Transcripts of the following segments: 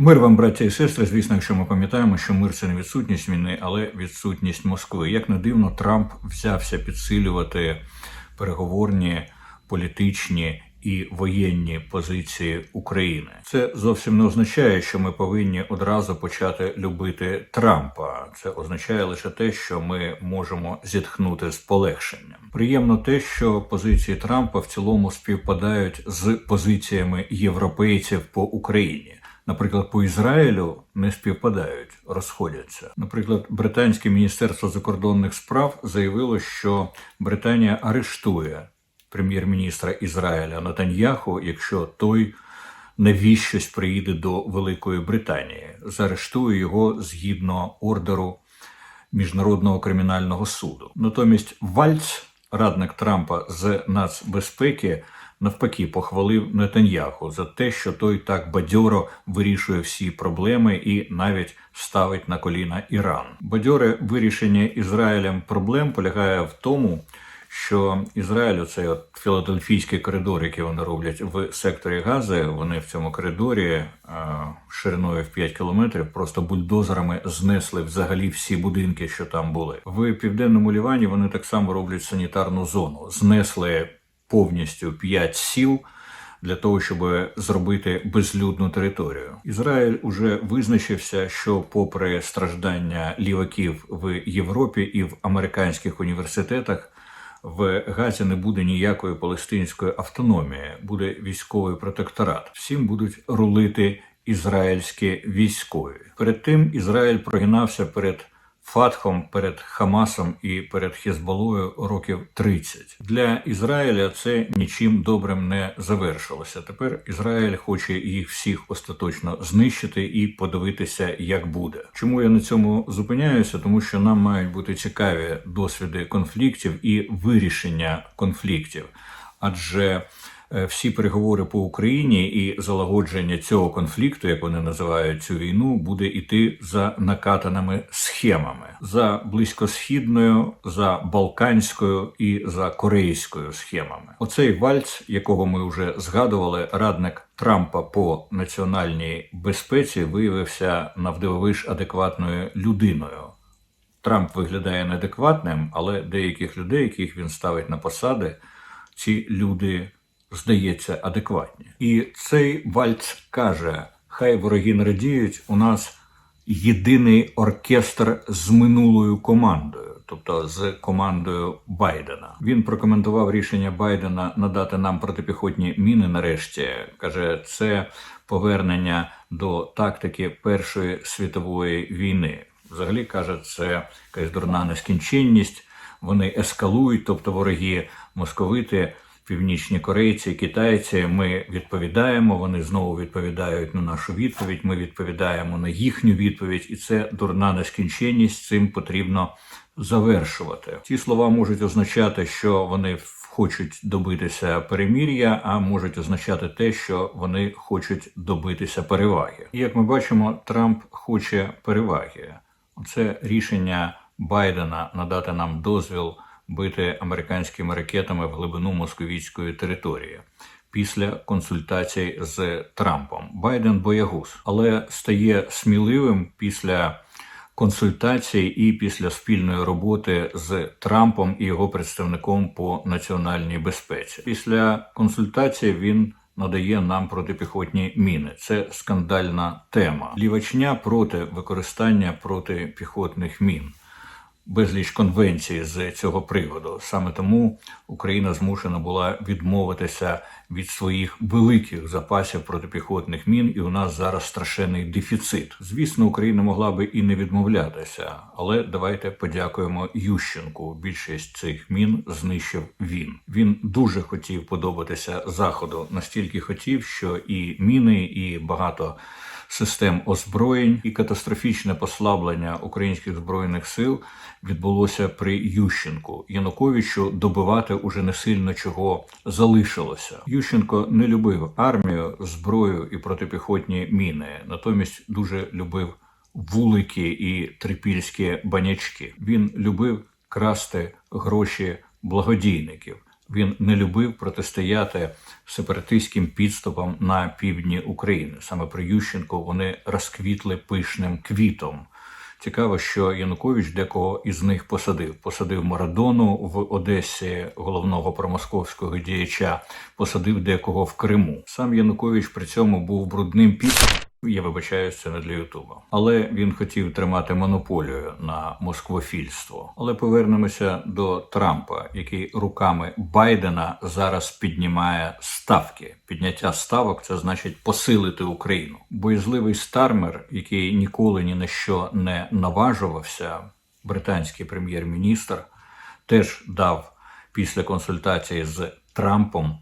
Мир вам, браття і сестри. Звісно, якщо ми пам'ятаємо, що мир це не відсутність війни, але відсутність Москви. Як не дивно, Трамп взявся підсилювати переговорні, політичні і воєнні позиції України. Це зовсім не означає, що ми повинні одразу почати любити Трампа. Це означає лише те, що ми можемо зітхнути з полегшенням. Приємно те, що позиції Трампа в цілому співпадають з позиціями європейців по Україні. Наприклад, по Ізраїлю не співпадають, розходяться. Наприклад, британське міністерство закордонних справ заявило, що Британія арештує прем'єр-міністра Ізраїля Натаньяху, якщо той навіщось приїде до Великої Британії, заарештує його згідно ордеру Міжнародного кримінального суду. Натомість Вальц, радник Трампа з нацбезпеки, навпаки похвалив Нетаньяху за те, що той так бадьоро вирішує всі проблеми і навіть ставить на коліна Іран. Бадьоре вирішення Ізраїлем проблем полягає в тому, що Ізраїль, цей от філадельфійський коридор, який вони роблять в секторі Гази, вони в цьому коридорі е, шириною в 5 кілометрів просто бульдозерами знесли взагалі всі будинки, що там були. В південному Лівані вони так само роблять санітарну зону, знесли повністю 5 сіл. Для того щоб зробити безлюдну територію, Ізраїль уже визначився, що, попри страждання ліваків в Європі і в американських університетах, в Газі не буде ніякої палестинської автономії, буде військовий протекторат. Всім будуть рулити ізраїльські військові. Перед тим Ізраїль прогинався перед Фатхом, перед Хамасом і перед Хезболою років 30. Для Ізраїля це нічим добрим не завершилося. Тепер Ізраїль хоче їх всіх остаточно знищити і подивитися, як буде. Чому я на цьому зупиняюся? Тому що нам мають бути цікаві досвіди конфліктів і вирішення конфліктів, адже всі переговори по Україні і залагодження цього конфлікту, як вони називають цю війну, буде йти за накатаними схемами за близькосхідною, за балканською і за корейською схемами. Оцей вальц, якого ми вже згадували, радник Трампа по національній безпеці, виявився навдивовиж адекватною людиною. Трамп виглядає неадекватним, але деяких людей, яких він ставить на посади, ці люди здається адекватні. І цей Вальц каже: хай вороги не радіють, у нас єдиний оркестр з минулою командою, тобто з командою Байдена. Він прокоментував рішення Байдена надати нам протипіхотні міни. Нарешті каже, це повернення до тактики Першої світової війни. Взагалі каже, це якась дурна нескінченність. Вони ескалують, тобто вороги московити північні корейці, китайці. Ми відповідаємо. Вони знову відповідають на нашу відповідь. Ми відповідаємо на їхню відповідь, і це дурна нескінченність. Цим потрібно завершувати. Ці слова можуть означати, що вони хочуть добитися перемір'я, а можуть означати те, що вони хочуть добитися переваги. І як ми бачимо, Трамп хоче переваги. Це рішення Байдена надати нам дозвіл бити американськими ракетами в глибину московітської території. Після консультацій з Трампом Байден боягуз, але стає сміливим після консультацій і після спільної роботи з Трампом і його представником по національній безпеці. Після консультацій він надає нам протипіхотні міни. Це скандальна тема. Лівачня проти використання протипіхотних мін безліч конвенцій з цього приводу. Саме тому Україна змушена була відмовитися від своїх великих запасів протипіхотних мін, і у нас зараз страшенний дефіцит. Звісно, Україна могла би і не відмовлятися, але давайте подякуємо Ющенку. Більшість цих мін знищив він. Він дуже хотів подобатися заходу, настільки хотів, що і міни, і багато систем озброєнь і катастрофічне послаблення українських збройних сил відбулося при Ющенку. Януковичу добивати уже не сильно чого залишилося. Ющенко не любив армію, зброю і протипіхотні міни, натомість дуже любив вулики і трипільські банячки. Він любив красти гроші благодійників. Він не любив протистояти сепаратистським підступам на півдні України. Саме при Ющенку вони розквітли пишним квітом. Цікаво, що Янукович декого із них посадив. Посадив Марадону в Одесі, головного промосковського діяча, посадив декого в Криму. Сам Янукович при цьому був брудним пісом. Я вибачаюся, це не для Ютуба. Але він хотів тримати монополію на москвофільство. Але повернемося до Трампа, який руками Байдена зараз піднімає ставки. Підняття ставок це значить посилити Україну. Боязливий Стармер, який ніколи ні на що не наважувався, британський прем'єр-міністр, теж дав після консультації з Трампом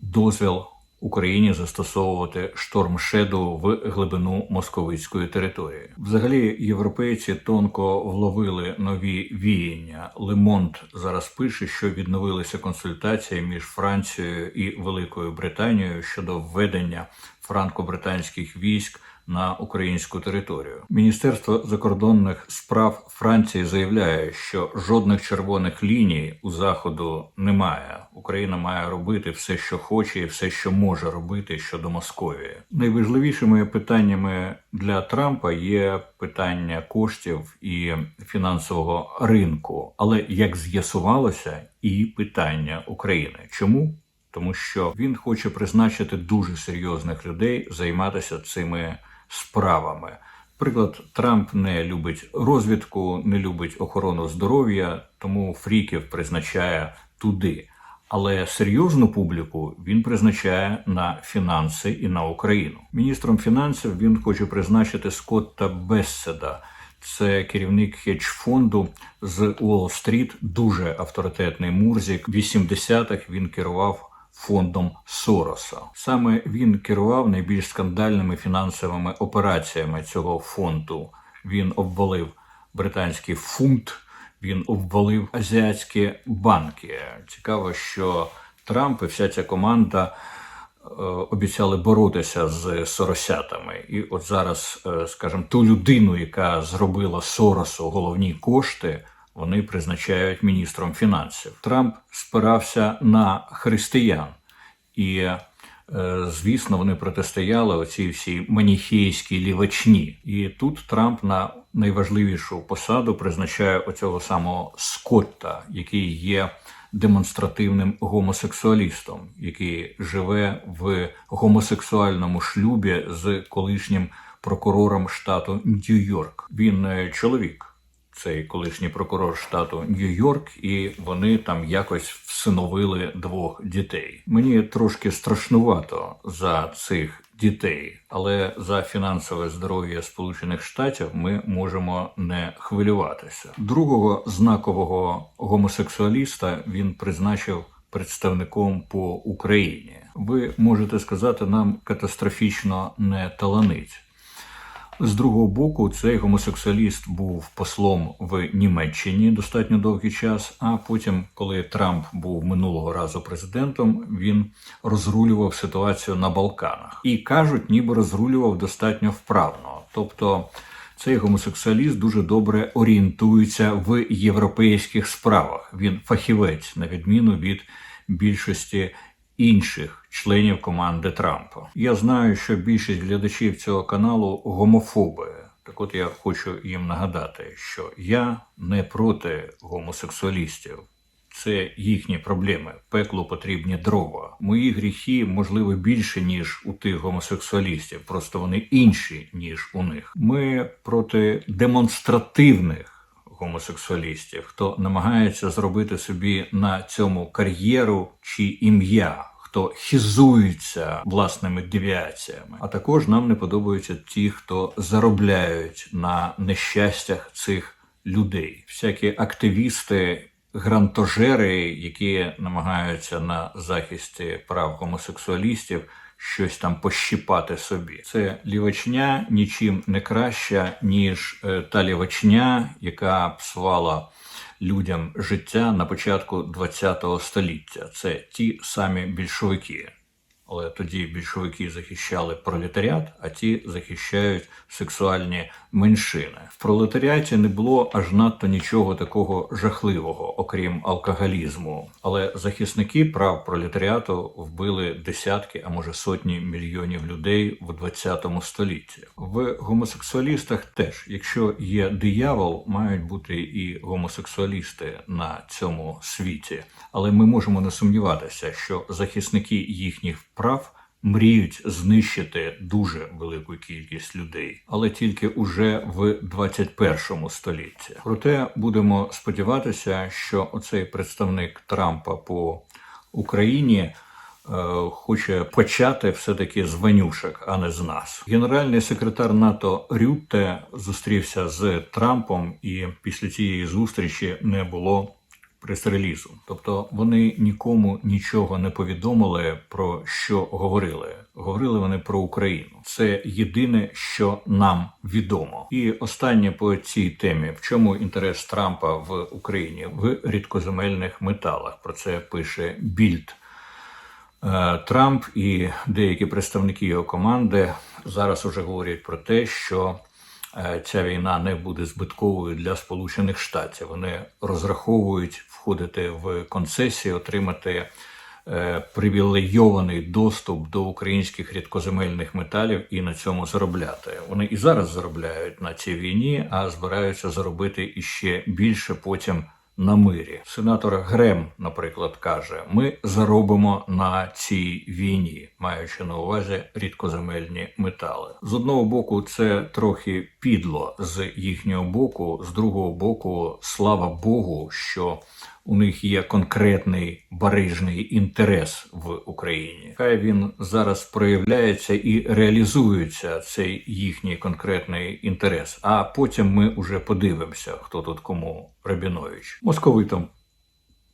дозвіл Україні застосовувати штормшеду в глибину московицької території. Взагалі, європейці тонко вловили нові віяння. Лемонт зараз пише, що відновилися консультації між Францією і Великою Британією щодо введення франко-британських військ на українську територію. Міністерство закордонних справ Франції заявляє, що жодних червоних ліній у заходу немає. Україна має робити все, що хоче, і все, що може робити щодо Московії. Найважливішими питаннями для Трампа є питання коштів і фінансового ринку, але як з'ясувалося, і питання України. Чому? Тому що він хоче призначити дуже серйозних людей займатися цими справами. Приклад, Трамп не любить розвідку, не любить охорону здоров'я, тому фріків призначає туди. Але серйозну публіку він призначає на фінанси і на Україну. Міністром фінансів він хоче призначити Скотта Бесседа. Це керівник хедж-фонду з Уолл-стріт, дуже авторитетний Мурзік. В 80-х він керував фондом Сороса. Саме він керував найбільш скандальними фінансовими операціями цього фонду. Він обвалив британський фунт, він обвалив азіатські банки. Цікаво, що Трамп і вся ця команда. е, Обіцяли боротися з соросятами, і от зараз, е, скажімо, ту людину, яка зробила Соросу головні кошти, вони призначають міністром фінансів. Трамп спирався на християн, і, е, звісно, вони протистояли оцій всій маніхейській лівачні. І тут Трамп на найважливішу посаду призначає оцього самого Скотта, який є демонстративним гомосексуалістом, який живе в гомосексуальному шлюбі з колишнім прокурором штату Нью-Йорк. Він е, чоловік цей колишній прокурор штату Нью-Йорк, і вони там якось всиновили двох дітей. Мені трошки страшнувато за цих дітей, але за фінансове здоров'я Сполучених Штатів ми можемо не хвилюватися. Другого знакового гомосексуаліста він призначив. Представником по Україні ви можете сказати, нам катастрофічно не таланить. З другого боку, цей гомосексуаліст був послом в Німеччині достатньо довгий час. А потім, коли Трамп був минулого разу президентом, він розрулював ситуацію на Балканах і кажуть, ніби розрулював достатньо вправно. Тобто цей гомосексуаліст дуже добре орієнтується в європейських справах. Він фахівець, на відміну від більшості інших членів команди Трампа. Я знаю, що більшість глядачів цього каналу гомофоби. Так от я хочу їм нагадати, що я не проти гомосексуалістів. Це їхні проблеми. Пеклу потрібні дрова. Мої гріхи, можливо, більше, ніж у тих гомосексуалістів, просто вони інші, ніж у них. Ми проти демонстративних гомосексуалістів, хто намагається зробити собі на цьому кар'єру чи ім'я. Хто хізується власними девіаціями, а також нам не подобаються ті, хто заробляють на нещастях цих людей, всякі активісти, грантожери, які намагаються на захисті прав гомосексуалістів щось там пощіпати собі. Це лівачня нічим не краща, ніж е, та лівачня, яка псувала людям життя на початку ХХ століття. Це ті самі більшовики. Але тоді більшовики захищали пролетаріат, а ті захищають сексуальні меншини. В пролетаріаті не було аж надто нічого такого жахливого, окрім алкоголізму. Але захисники прав пролетаріату вбили десятки, а може сотні мільйонів людей в 20 столітті. В гомосексуалістах теж, якщо є диявол, мають бути і гомосексуалісти на цьому світі. Але ми можемо не сумніватися, що захисники їхніх прав мріють знищити дуже велику кількість людей, але тільки уже в 21 столітті. Проте будемо сподіватися, що оцей представник Трампа по Україні. е, Хоче почати все-таки з ванюшек, а не з нас. Генеральний секретар НАТО Рютте зустрівся з Трампом, і після цієї зустрічі не було прес-релізу. Тобто вони нікому нічого не повідомили про що говорили. Говорили вони про Україну. Це єдине, що нам відомо. І останнє по цій темі: в чому інтерес Трампа в Україні в рідкоземельних металах. Про це пише Більд. Е, Трамп і деякі представники його команди зараз уже говорять про те, що ця війна не буде збитковою для Сполучених Штатів. Вони розраховують входити в концесії, отримати е, привілейований доступ до українських рідкоземельних металів і на цьому заробляти. Вони і зараз заробляють на цій війні, а збираються заробити іще більше потім на мирі. Сенатор Грем, наприклад, каже: ми заробимо на цій війні, маючи на увазі рідкоземельні метали. З одного боку, це трохи підло з їхнього боку, з другого боку, слава Богу, що у них є конкретний барижний інтерес в Україні. Хай він зараз проявляється і реалізується цей їхній конкретний інтерес. А потім ми вже подивимося, хто тут кому Рабінович. Московитам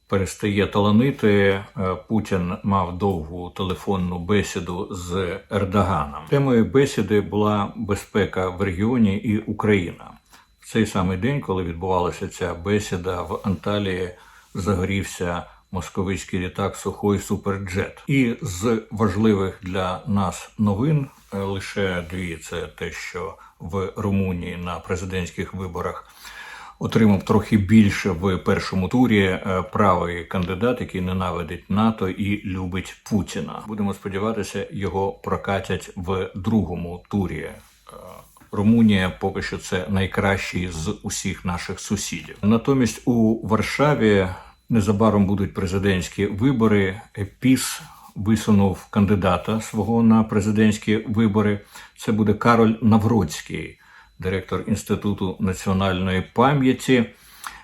перестає таланити. Е, Путін мав довгу телефонну бесіду з Ердоганом. Темою бесіди була безпека в регіоні і Україна. В цей самий день, коли відбувалася ця бесіда в Анталії, загорівся московицький літак Сухой Суперджет. І з важливих для нас новин е, лише дві: це те, що в Румунії на президентських виборах отримав трохи більше в першому турі е, правий кандидат, який ненавидить НАТО і любить Путіна. Будемо сподіватися, його прокатять в другому турі. Румунія поки що це найкращий з усіх наших сусідів. Натомість у Варшаві незабаром будуть президентські вибори. ПІС висунув кандидата свого на президентські вибори. Це буде Кароль Навроцький, директор Інституту національної пам'яті.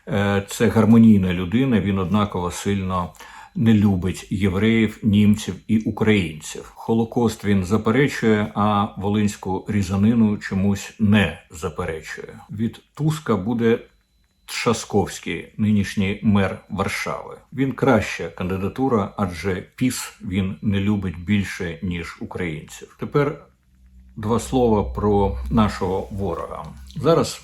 Е, Це гармонійна людина. Він однаково сильно не любить євреїв, німців і українців. Холокост він заперечує, а волинську різанину чомусь не заперечує. Від Туска буде Тшасковський, нинішній мер Варшави. Він краща кандидатура, адже піс він не любить більше ніж українців. Тепер два слова про нашого ворога. Зараз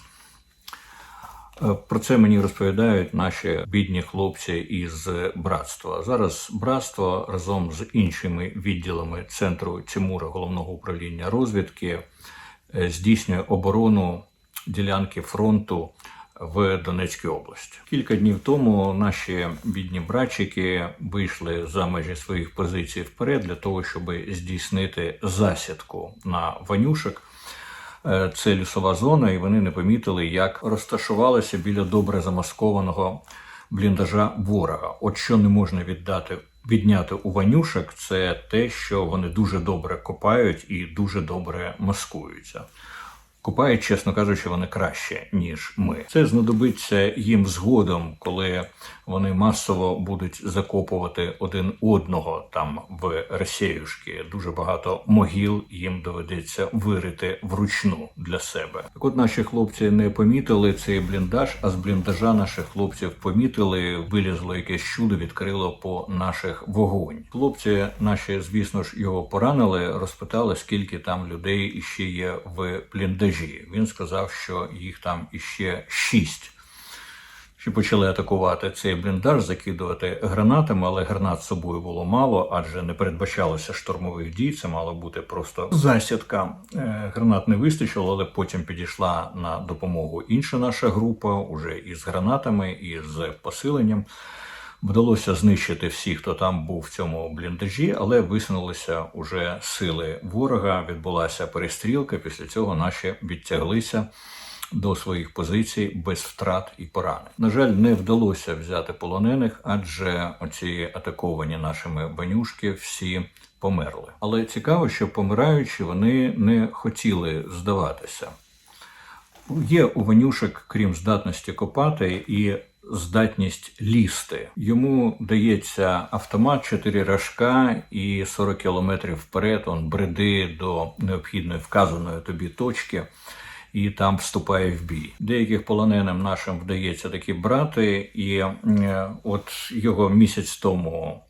Про це мені розповідають наші бідні хлопці із братства. Зараз братство разом з іншими відділами центру Тимура головного управління розвідки е, здійснює оборону ділянки фронту в Донецькій області. Кілька днів тому наші бідні братчики вийшли за межі своїх позицій вперед для того, щоб здійснити засідку на ванюшек. Е, Це лісова зона, і вони не помітили, як розташувалися біля добре замаскованого бліндажа ворога. От що не можна віддати. Відняти у ванюшек це те, що вони дуже добре копають і дуже добре маскуються. Купають, чесно кажучи, вони краще, ніж ми. Це знадобиться їм згодом, коли вони масово будуть закопувати один одного там в Росіюшки. Дуже багато могіл їм доведеться вирити вручну для себе. Так от наші хлопці не помітили цей бліндаж, а з бліндажа наших хлопців помітили, вилізло якесь чудо, відкрило по наших вогонь. Хлопці наші, звісно ж, його поранили, розпитали, скільки там людей іще є в бліндажі. Він сказав, що їх там іще шість. Що почали атакувати цей бліндаж, закидувати гранатами, але гранат з собою було мало, адже не передбачалося штурмових дій. Це мало бути просто засідка. Е, Гранат не вистачило, але потім підійшла на допомогу інша наша група, уже із гранатами і з посиленням. Вдалося знищити всіх, хто там був в цьому бліндажі, але висунулися уже сили ворога. Відбулася перестрілка. Після цього наші відтяглися до своїх позицій без втрат і поранень. На жаль, не вдалося взяти полонених, адже оці атаковані нашими банюшки всі померли. Але цікаво, що помираючи, вони не хотіли здаватися. Є у Ванюшек, крім здатності копати, і здатність лізти. Йому дається автомат, 4 рожка і 40 кілометрів вперед. Он бреди до необхідної вказаної тобі точки. І там вступає в бій. Деяких полоненим нашим вдається таки брати, і е, от його місяць тому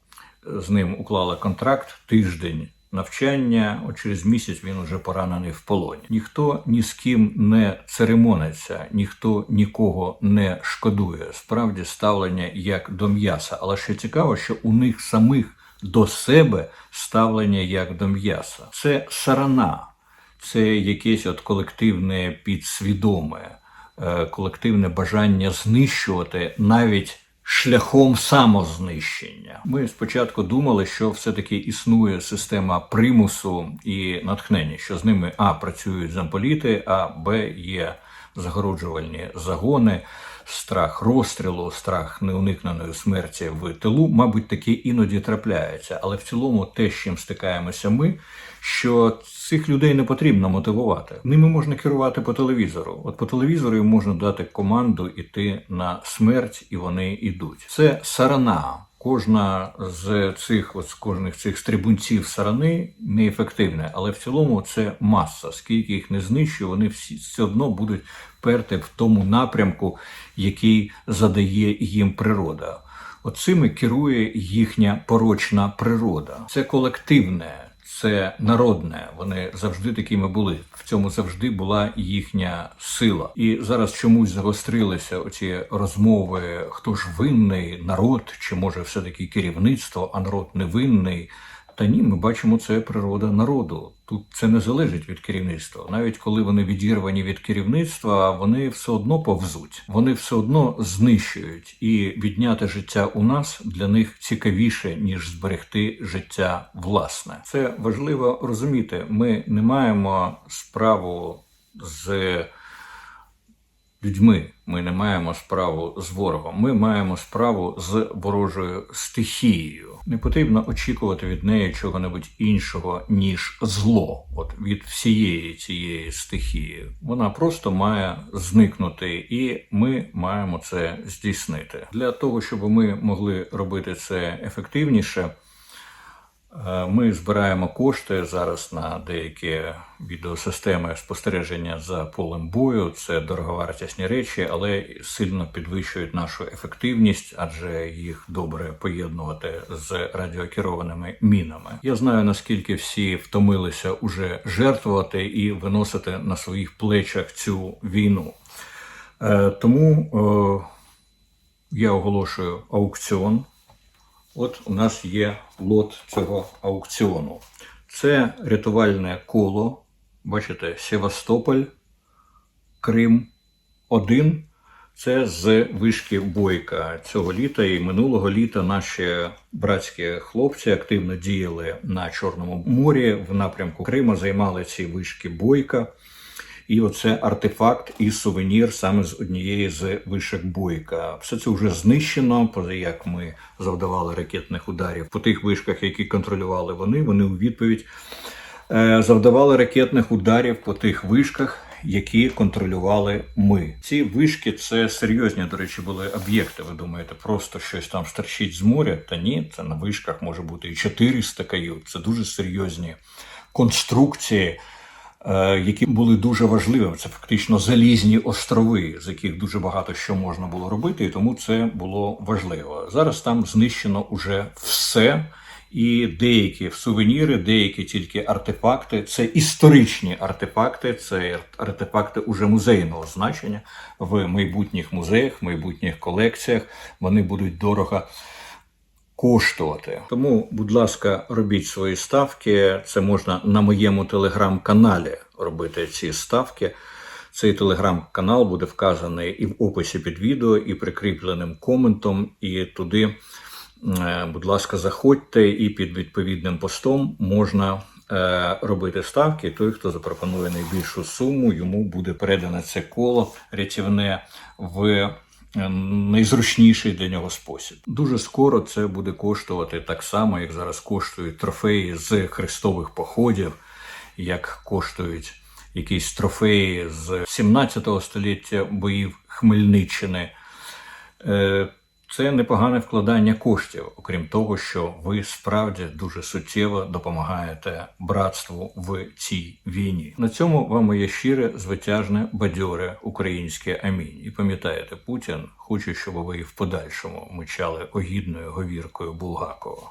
з ним уклали контракт тиждень навчання. От через місяць він уже поранений в полоні. Ніхто ні з ким не церемониться, ніхто нікого не шкодує. Справді ставлення як до м'яса. Але ще цікаво, що у них самих до себе ставлення як до м'яса. Це сарана, це якесь от колективне підсвідоме, е, колективне бажання знищувати навіть шляхом самознищення. Ми спочатку думали, що все-таки існує система примусу і натхнення, що з ними а працюють замполіти, а б є загороджувальні загони. Страх розстрілу, страх неуникненої смерті в тилу, мабуть, таке іноді трапляється. Але в цілому, те, з чим стикаємося ми, що цих людей не потрібно мотивувати. Ними можна керувати по телевізору. От по телевізору їм можна дати команду іти на смерть, і вони йдуть. Це сарана. Кожна з цих от кожних цих стрибунців сарани неефективна, але в цілому це маса. Скільки їх не знищує, вони всі все одно будуть перти в тому напрямку, який задає їм природа. Оцими керує їхня порочна природа. Це колективне, це народне. Вони завжди такими були. В цьому завжди була їхня сила. І зараз чомусь загострилися оці розмови: хто ж винний, народ, чи може все таки керівництво, а народ не винний. Та ні, ми бачимо, це природа народу. Тут це не залежить від керівництва. Навіть коли вони відірвані від керівництва, вони все одно повзуть, вони все одно знищують, і відняти життя у нас для них цікавіше ніж зберегти життя власне. Це важливо розуміти. Ми не маємо справу з людьми. Ми не маємо справу з ворогом. Ми маємо справу з ворожою стихією. Не потрібно очікувати від неї чого-небудь іншого, ніж зло, от від всієї цієї стихії. Вона просто має зникнути, і ми маємо це здійснити. Для того, щоб ми могли робити це ефективніше. Е, Ми збираємо кошти зараз на деякі відеосистеми спостереження за полем бою. Це дороговартісні речі, але сильно підвищують нашу ефективність, адже їх добре поєднувати з радіокерованими мінами. Я знаю наскільки всі втомилися уже жертвувати і виносити на своїх плечах цю війну. Е, Тому е, я оголошую аукціон. От у нас є лот цього аукціону. Це рятувальне коло. Бачите, Севастополь, Крим 1. Це з вишки Бойка цього літа і минулого літа наші братські хлопці активно діяли на Чорному морі в напрямку Криму, займали ці вишки Бойка. І оце артефакт і сувенір саме з однієї з вишок Бойка. Все це вже знищено, поза як ми завдавали ракетних ударів по тих вишках, які контролювали вони. Вони у відповідь е, завдавали ракетних ударів по тих вишках, які контролювали ми. Ці вишки це серйозні, до речі, були об'єкти. Ви думаєте, просто щось там стерчить з моря? Та ні, це на вишках може бути і 400 кают. Це дуже серйозні конструкції. Е, Які були дуже важливими, це фактично залізні острови, з яких дуже багато що можна було робити, і тому це було важливо. Зараз там знищено уже все, І деякі сувеніри, деякі тільки артефакти це історичні артефакти, це артефакти уже музейного значення в майбутніх музеях, майбутніх колекціях. Вони будуть дорого коштувати. Тому, будь ласка, робіть свої ставки. Це можна на моєму телеграм-каналі робити ці ставки. Цей телеграм-канал буде вказаний і в описі під відео, і прикріпленим коментом. І туди, е, будь ласка, заходьте, і під відповідним постом можна е, робити ставки. Той, хто запропонує найбільшу суму, йому буде передане це коло рятівне в найзручніший для нього спосіб. Дуже скоро це буде коштувати так само, як зараз коштують трофеї з хрестових походів, як коштують якісь трофеї з 17 століття боїв Хмельниччини. Це непогане вкладання коштів, окрім того, що ви справді дуже суттєво допомагаєте братству в цій війні. На цьому вам моє щире, звитяжне, бадьоре українське амінь. І пам'ятаєте, Путін хоче, щоб ви в подальшому мичали огідною говіркою Булгакова.